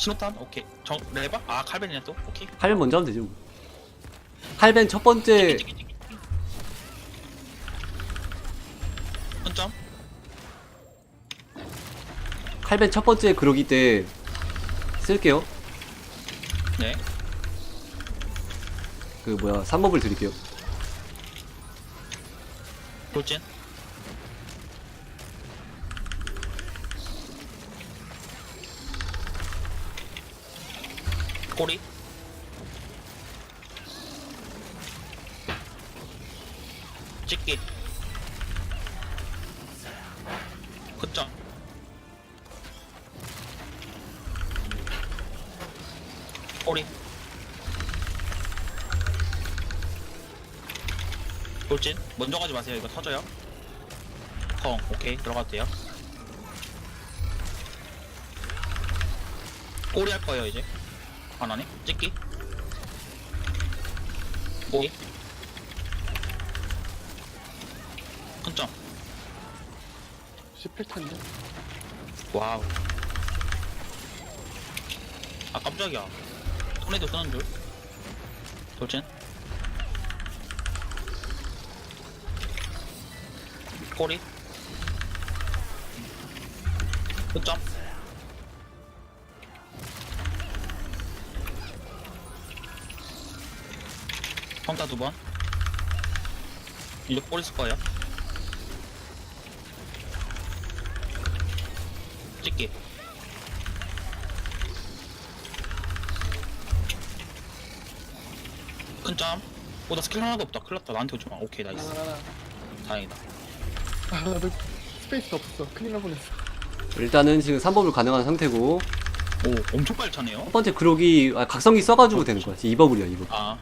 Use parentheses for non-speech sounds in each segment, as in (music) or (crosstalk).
신호탄? 오케이. 정 레바? 아 칼벤이네 또. 오케이. 칼벤 먼저 하면 되죠. 뭐. 칼벤 첫 번째. 한점. 칼벤 첫 번째 그러기 때 쓸게요. 네. 그 뭐야 3법을 드릴게요. 돌진 꼬리? 찍기. 끝점. 꼬리. 돌진. 먼저 가지 마세요. 이거 터져요. 펑. 오케이. 들어가도 돼요. 꼬리 할 거예요 이제 하나네 찍기? 꼬리 큰점. 18탄이요? 와우. 아 깜짝이야. 토네이도 쓰는 줄? 돌진? 꼬리? 끝점 평타 두 번. 이제 꼬리 쓸 거예요. 찍기. 큰 점. 오 나 스킬 하나도 없다. 큰일 났다. 나한테 오지 마. 오케이 나이스. 하나 다행이다. 아 나도 스페이스 없어. 큰일 날 뻔했어. 일단은 지금 3법을 가능한 상태고. 오 엄청 빨리 차네요. 첫 번째 그러기 아, 각성기 써가지고 되는 거야. 2법을이야 2법. 아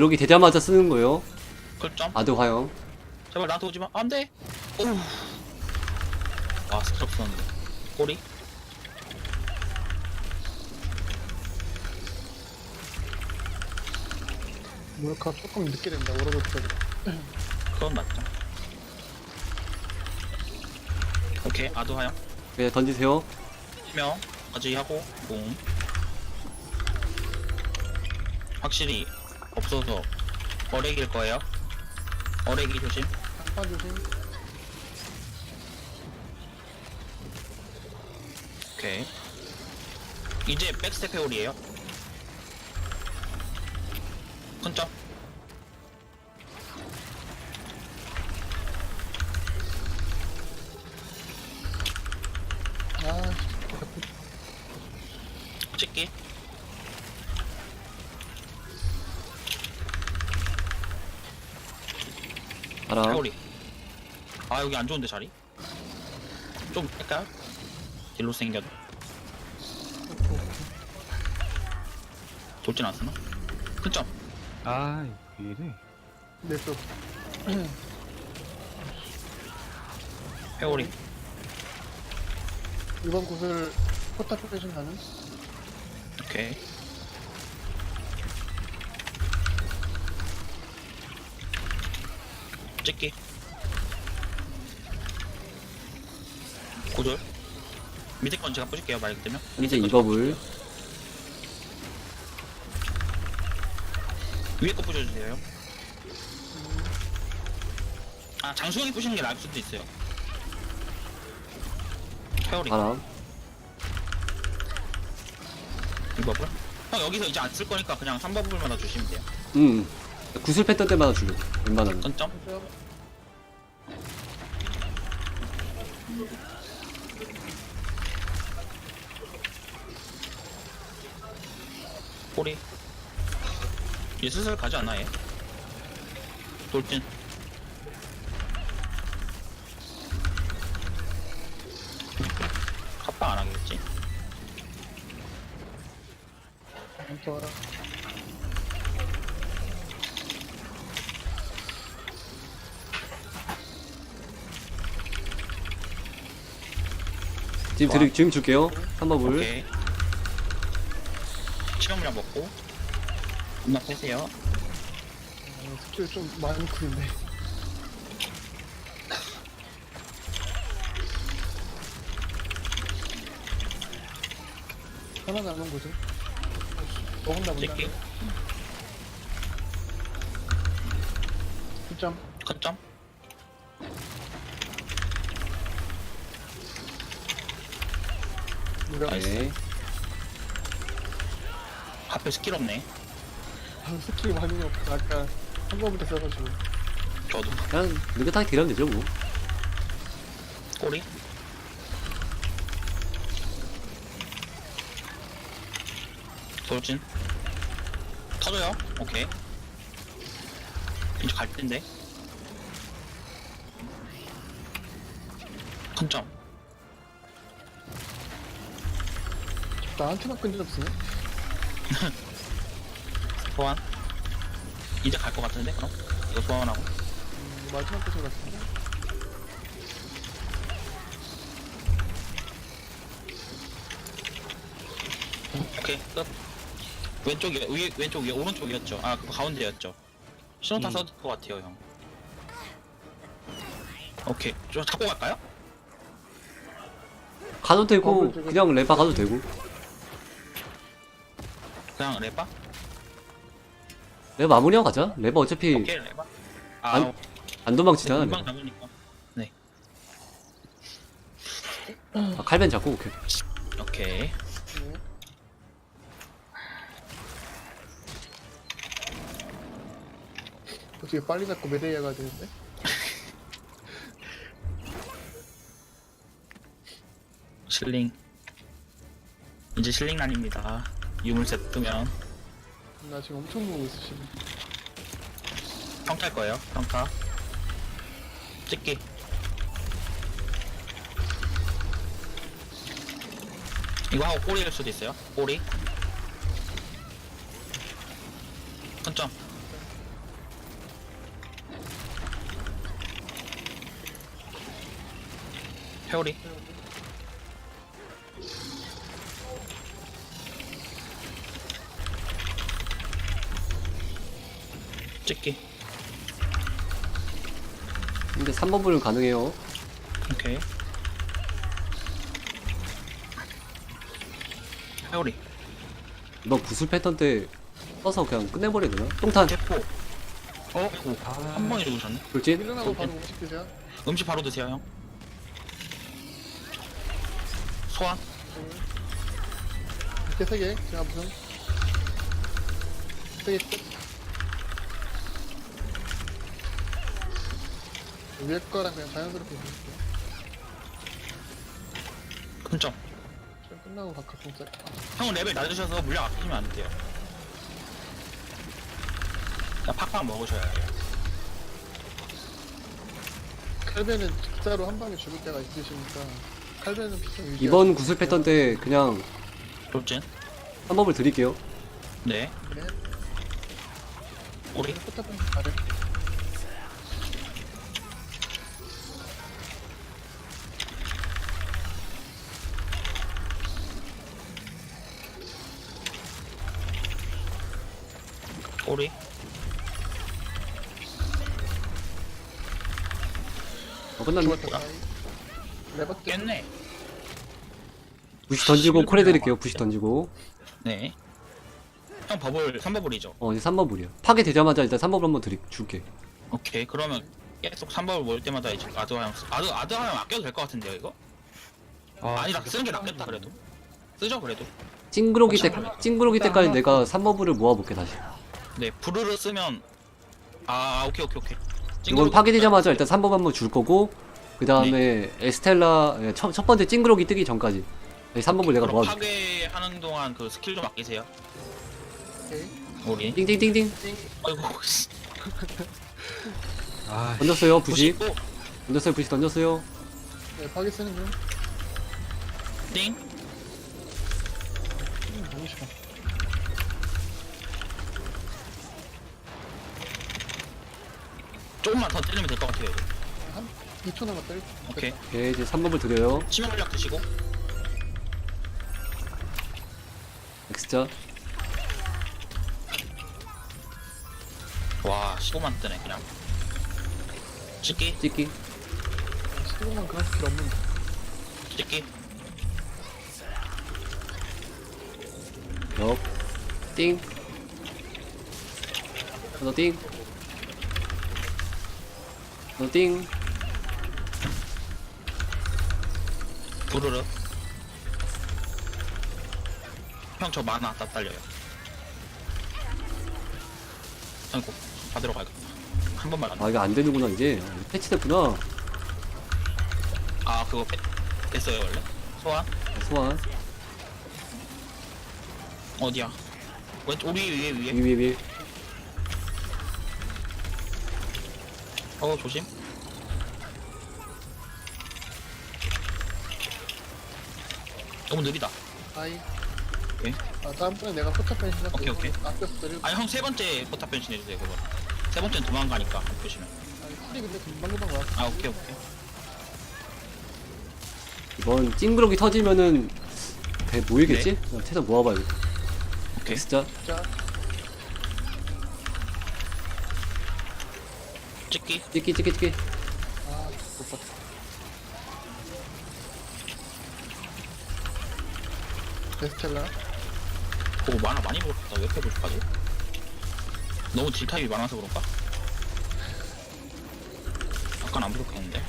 그러기 되자마자 쓰는 거예요. 끌점 아드 화형. 제발 나한테 오지 마. 안 돼. 오우 와 스킬 없었는데. 꼬리? 몰카 조금 늦게 된다 오버로드 그건 맞죠 오케이 아두 하영 그냥 던지세요. 치명까지 하고 공. 확실히 없어서 어레기일 거예요. 어레기 조심. 깜빡 조심 오케이. 이제 백스텝 회오리에요. 큰점 아 찍기 알아. 회오리 아 여기 안 좋은데 자리 좀 뺄까요? 딜로 생겨도 돌진 안 쓰나? 큰 점 아, 왜 이래? 내쪽 회오리 이번 구슬 포타 표시 가능? 오케이 찍기. 고졸. 밑에 건 제가 뿌릴게요 말기 때문에 이제 2법을. 위에 거 뿌려주세요. 아 장수형이 뿌시는 게 나을 수도 있어요. 회오리 알아. 이버블? 형 여기서 이제 안 쓸 거니까 그냥 3버블마다 주시면 돼요. 응. 구슬 뺐던 때마다 주려. 웬만하면. 건점? 꼬리 얘 슬슬 가지 않아 얘 돌진 갑바 안 하겠지 안쪽 알아 지금 드리, 지금 줄게요. 3법을. 오케이 치명량 먹고 겁나 빼세요 어, 스킬 좀 많이 크는데. 하나 남은 거죠? 먹었나 보다. 찍기 9점. 컷점 네. 앞에 스킬 없네. 아, 스킬 많이 없고 아까 한 번부터 써가지고. 저도. 그냥 느긋하게 딜하면 되죠 뭐. 꼬리? 돌진. 터져요? 오케이. 이제 갈 텐데. 큰점 나한테만 끈적 없으네. 소환? 이제 갈 것 같은데 그럼? 이거 소환하고? 음, 마지막 끈적 같은데. 오케이 끝. 왼쪽이 위 왼쪽이 오른쪽이었죠. 아 그거 가운데였죠. 신호타 음. 써도 될것 같아요 형. 오케이. 좀 잡고 갈까요? 가도 되고 그냥 레바 가도 되고 그냥 레바? 레바 마무리하고 가자. 레바 어차피 오케이 레바 아 안- 안 도망치잖아. 금방 레바. 잡으니까 아, 칼벤 잡고 오케이. 오케이 네. 어떻게 빨리 잡고 메데이아가 되는데? 실링 이제 실링 난입니다 유물셋 뜨면. 나 지금 엄청 보고 있어 지금. 평타일 거예요 평타. 찍기. 이거 하고 꼬리일 수도 있어요 꼬리. 큰점. 회오리 찍기 근데 3번 불은 가능해요. 오케이. 회오리, 이번 구슬 패턴 때 써서 그냥 끝내버려야 되나? 똥탄 대포. 어? 오, 한 번에 죽으셨네. 돌진. 일어나고 바로 음식 드세요. 음식 바로 드세요, 형. 소환. 이렇게 세 개. 제가 무슨 세개 위에 거랑 그냥 자연스럽게 해줄게요. 큰점. 지금 끝나고 각각 공짜. 형은 레벨 낮으셔서 물량 아끼시면 안 돼요. 그냥 팍팍 먹으셔야 돼요. 칼벤은 진짜로 한 방에 죽을 때가 있으시니까 칼벤은 피좀 유지. 이번 구슬 패턴 때 그냥 돌진. 3번 불 드릴게요. 네. 그래. 꼬리. 포탑은 잘해. 꼬리. 어, 끝났네. 죽었다. 레버 때. 깼네. 부시 던지고 콜 해드릴게요. 부시 던지고. 네. 형 버블, 3버블이죠. 어 이제 3번 불이야. 파괴 되자마자 일단 3번 불 한번 드릴 줄게. 오케이. 그러면 계속 3버블 모일 때마다 이제 아드화형, 아드, 아드화형 아껴도 될 것 같은데요, 이거? 아, 아니다 쓰는 게 낫겠다 그래도 쓰죠 그래도 찡그러기 때 찡그러기 때까지 내가 3번 불을 모아볼게 다시. 네 부르르 쓰면 아, 아 오케이 오케이 오케이 이건 파괴되자마자 일단 3번 한번 줄 거고 그 다음에 에스텔라 예, 첫, 첫 번째 찡그러기 뜨기 전까지 3번 불 내가 그럼 모아줄게. 파괴하는 동안 그 스킬 좀 아끼세요 오케이. 우리 띵띵띵띵 아이고 씨. 아, 던졌어요 부시 부시고 던졌어요 부시 던졌어요. 네, 파괴 쓰는 중. 띵 음, 너무 싫어. 조금만 더 때리면 될 것 같아요. 이거. 한 2초 남았다. 오케이. 오케이 이제 3번을 드려요 치명 물약 드시고. X자 와 15만 뜨네 그냥. 찍기 찍기 수고만 그럴 필요 없는. 찍기 벽 띵. 하나 띵. 띵. 부르르 형 저 만화 딱 딸려요 아이고 받으러 가야겠다 한 번만 안 아, 이거 안 되는구나, 이제. 패치됐구나. 아 그거 뺐, 뺐어요 원래? 소환? 소환. 어디야? 왼쪽 우리 위에 위에 위, 위, 위. 어 조심 너무 느리다 아이. 왜? 아 다음번에 내가 포탑 변신 할게. 오케이, 오케이. 아껴서 때릴. 아니 형 세 번째 포탑 변신 해주세요 그거 세 번째는 도망가니까 보시면 아니 쿨이 근데 금방 금방 와. 아 오케이 오케이 이번 찡그러기 터지면은 배 모이겠지? 그냥 최선 모아봐야겠다. 오케이 진짜. 자. 찍기 찍기, 찍기, 찍기. 아못 봤다. 에스텔라. 그거 만화 많이 벌었다 왜 이렇게 부족하지? 너무 딜타입이 많아서 그런가? 아까는 안 부족했는데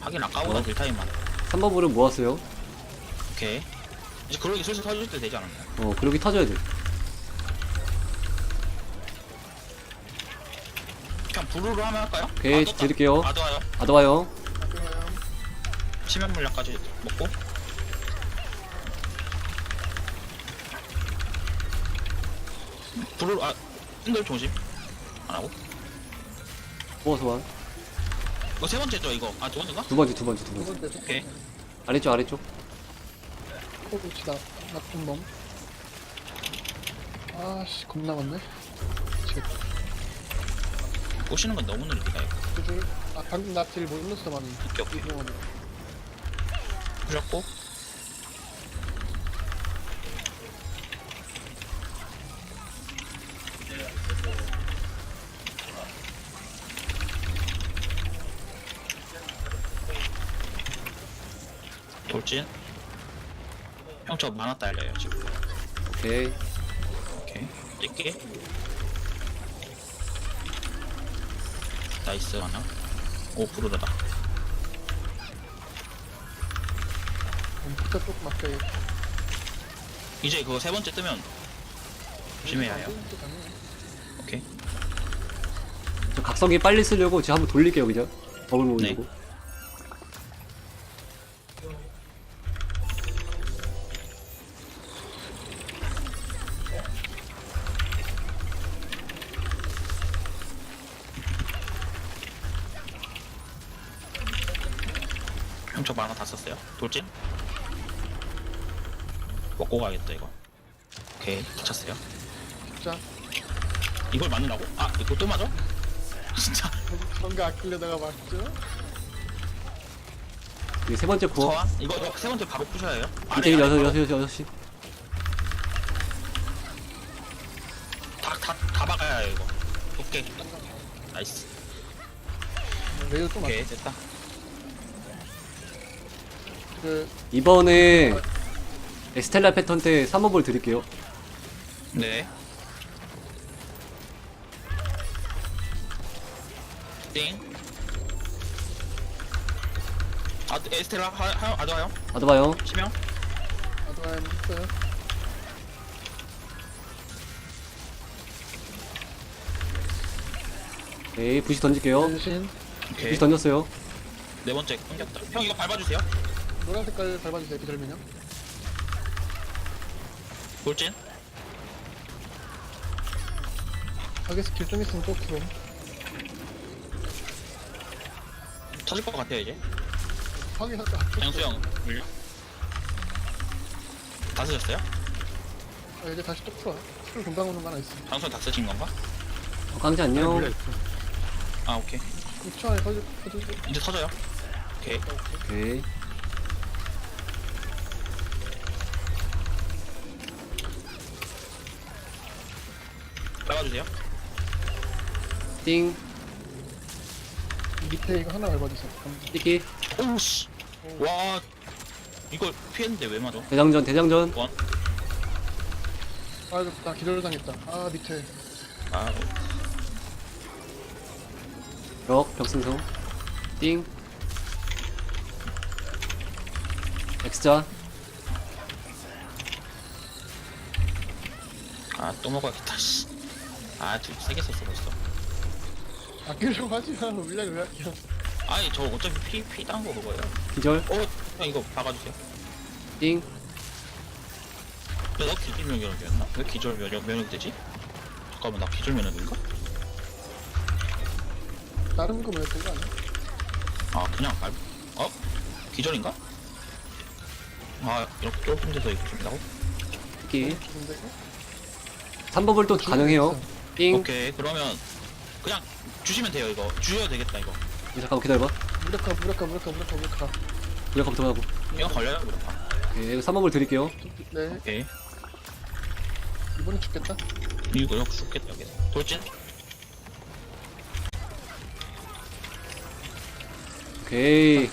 하긴 아까보다 어? 딜타입 많아 3번 불은 모았어요. 오케이 이제 그러기 슬슬 터질 때 되지 않았나요? 어, 그러기 터져야 돼. 그냥 부르르 하면 할까요? 오케이, 떴다. 드릴게요. 아 좋아요 아드와요. 치명 물약까지 먹고 불을 아 핸들 조심 안 하고 모아 소환. 이거 세 번째죠 이거 아 두 번째가 두 번째, 두 번째, 두두 번째. 번째 오케이 아래쪽, 아래쪽. 코브치다. 나쁜 놈. 아씨 겁나 많네. 제 꼬시는 건 너무 느리다 이거 구줄. 아 방금 나딜 몰랐어 많이. 오케이 오케이 이동하네. 부셨고 돌진 형 저 만화 딸려요 지금 오케이. 오케이 찍기 나이스 하나 오 음, 조금 아껴야겠다. 이제 그거 세 번째 뜨면 조심해야 해요 또 가네. 오케이 저 각성기 빨리 쓰려고 제가 한번 돌릴게요, 그냥. 버블 모으려고. 저 만화 다 썼어요 돌진 먹고 가야겠다 이거 오케이 다쳤어요 자 이걸 맞는다고? 아 이거 또 맞아? (laughs) 진짜 뭔가 아끼려다가 맞죠? 이게 세 번째. 서한? 이거, 이거 세 번째 바로 부셔야 해요? 이제 여섯, 여섯, 여섯, 여섯 시. 다, 다, 다 박아야 해요, 이거. 오케이. 나이스. 레이더 좀 오케이, 아껴. 됐다. 그 이번에 에스텔라 패턴 때 3번볼 드릴게요. 네. 띵. 아, 에스텔라, 하, 하? 아드와요. 치명? 아드와인 했어요. 오케이, 부시 던질게요. 변신. 오케이. 부시 던졌어요. 네 번째 끊겼다. 형, 이거 밟아주세요. 노란 색깔 밟아주세요. 비절면요. 돌진. 가게 스킬 좀 있으면 또 키워. 터질 것 같아요, 이제. 확인할까? 장수 형, 물려. 다 쓰셨어요? 아, 이제 다시 또 풀어. 풀 금방 오는 거 하나 있어. 장수 형 다 쓰신 건가? 어, 강지 안녕. 몰라 아, 오케이. 6초 안에 터질, 터질, 이제 터져요. 오케이. 오케이. 밟아주세요. 띵 밑에 이거 하나 밟아주세요. 감- 찍기 오우씨 와 이걸 피했는데 왜 맞아 대장전 대장전 아, 이거 나 기절 당했다. 아, 밑에. 아벽 벽승성 띵 엑스자 아, 또 먹어야겠다, 씨. 아, 둘, 세개 썼어, 벌써. 아끼려고 하지 마. 물량을 왜 아껴. 아니, 저 어차피 피, 피 딴 거 그거예요. 기절 어, 그냥 이거 박아주세요. 띵 근데 너 기절 면역이었나? 왜 기절 면역, 면역 되지? 잠깐만, 나 기절 면역인가? 다른 거 뭐였던 거 아니야? 아, 그냥 말, 어? 기절인가? 아, 이렇게 좁은 데서 이거 준다고? 찍기 죽은데 이거? 3법을 또 가능해요 띵 오케이, 그러면, 그냥 주시면 돼요, 이거. 주셔도 되겠다, 이거. 잠깐만 기다려봐 무력화, 무력화, 무력화, 무력화, 무력화. 무력화 들어가고 이거 걸려요, 그럼. 오케이 3법을 드릴게요 네, 오케이. 이번엔 죽겠다. 이거 여기 죽겠다, 여기서. 돌진? 오케이